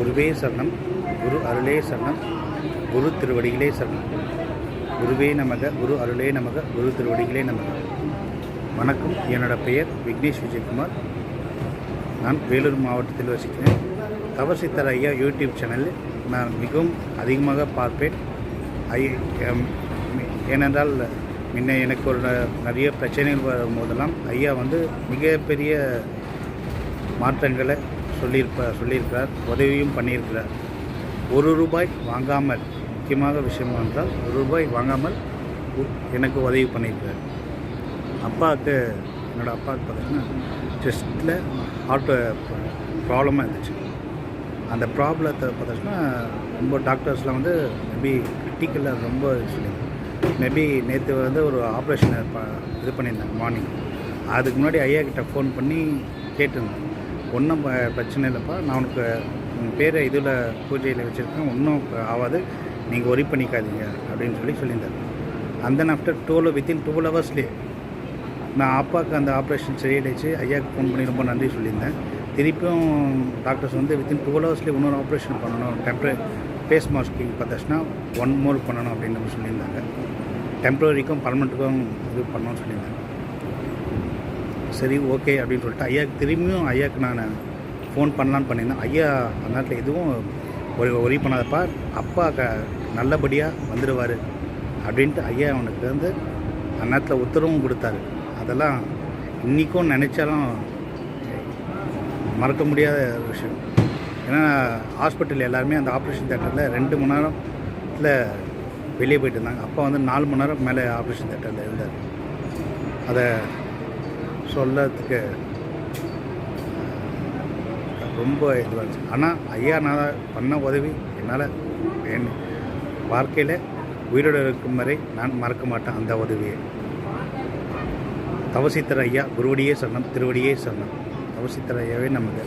குருவே சரணம் குரு அருளே சரணம் குரு திருவடிகளே சரணம். குருவே நமக குரு அருளே நமக குரு திருவடிகளே நமக. வணக்கம். என்னோட பெயர் விக்னேஷ் விஜயகுமார். நான் வேலூர் மாவட்டத்தில் வசிக்கிறேன். தவசித்தர் ஐயா யூடியூப் சேனலில் நான் மிகவும் அதிகமாக பார்ப்பேன். ஐ எம், ஏனென்றால் முன்ன எனக்கு ஒரு நிறைய பிரச்சனைகள் வரும்போதெல்லாம் ஐயா வந்து மிகப்பெரிய மாற்றங்களை சொல்லியிருப்ப சொல்லியிருக்கிறார் உதவியும் பண்ணியிருக்கிறார். ஒரு ரூபாய் வாங்காமல் முக்கியமாக விஷயம் என்றால் ஒரு ரூபாய் வாங்காமல் எனக்கு உதவி பண்ணியிருக்கிறார். அப்பாவுக்கு என்னோடய அப்பாவுக்கு பார்த்தீங்கன்னா செஸ்ட்டில் ஹார்ட் ப்ராப்ளமாக இருந்துச்சு. அந்த ப்ராப்ளத்தை பார்த்தீங்கன்னா ரொம்ப டாக்டர்ஸ்லாம் வந்து மேபி கிரிட்டிக்கலில் ரொம்ப சொல்லி மேபி நேற்று வந்து ஒரு ஆப்ரேஷன் இது பண்ணியிருந்தாங்க மார்னிங் அதுக்கு முன்னாடி ஐயா கிட்ட ஃபோன் பண்ணி கேட்டிருந்தேன். ஒன்றும் பிரச்சனை இல்லைப்பா. நான் உனக்கு உன் பேரை இதில் பூஜையில் வச்சுருக்கேன். ஒன்றும் ஆகாது. நீங்கள் ஒரி பண்ணிக்காதீங்க அப்படின்னு சொல்லி சொல்லியிருந்தார். அந்த தென் ஆஃப்டர் டூவில் வித்தின் டுவெல் ஹவர்ஸ்லேயே நான் அப்பாவுக்கு அந்த ஆப்ரேஷன் சரியாயிடுச்சு. ஐயாவுக்கு ஃபோன் பண்ணி ரொம்ப நன்றி சொல்லியிருந்தேன். திருப்பியும் டாக்டர்ஸ் வந்து வித்தின் டுவெல் ஹவர்ஸ்லேயே இன்னொரு ஆப்ரேஷன் பண்ணணும். டெம்பரரி ஃபேஸ் மாஸ்கிங் பார்த்தாச்சுன்னா ஒன் மோர் பண்ணணும் அப்படின்னு சொல்லியிருந்தாங்க. டெம்பரரிக்கும் பர்மனெண்ட்டுக்கும் இது பண்ணணும்னு சொல்லியிருந்தாங்க. சரி ஓகே அப்படின்னு சொல்லிட்டு ஐயாவுக்கு திரும்பியும் ஐயாவுக்கு நான் ஃபோன் பண்ணலான்னு பண்ணியிருந்தேன். ஐயா அந்த நேரத்தில் எதுவும் ஒரு ஒரி பண்ணாதப்பா அப்பா க நல்லபடியாக வந்துடுவார் அப்படின்ட்டு ஐயா அவனுக்கு வந்து அந்த நேரத்தில் உத்தரவும் கொடுத்தாரு. அதெல்லாம் இன்றைக்கும் நினச்சாலும் மறக்க முடியாத விஷயம். ஏன்னா ஹாஸ்பிட்டல் எல்லாருமே அந்த ஆப்ரேஷன் தேட்டரில் ரெண்டு மணி நேரத்தில் வெளியே போயிட்டு இருந்தாங்க. அப்பா வந்து நாலு மணி நேரம் மேலே ஆப்ரேஷன் தேட்டரில் இருந்தார். அதை சொல்லறதுக்கு ரொம்ப இதுவாக இருந்துச்சு. ஆனால் ஐயா நான் பண்ண உதவி என்னால் என் வாழ்க்கையில் உயிரோடு இருக்கும் வரை நான் மறக்க மாட்டேன் அந்த உதவியை. தவசித்தர் ஐயா குருவடியே சொன்னோம் திருவடியே சொன்னோம் தவசித்தர் ஐயாவே நமக்கு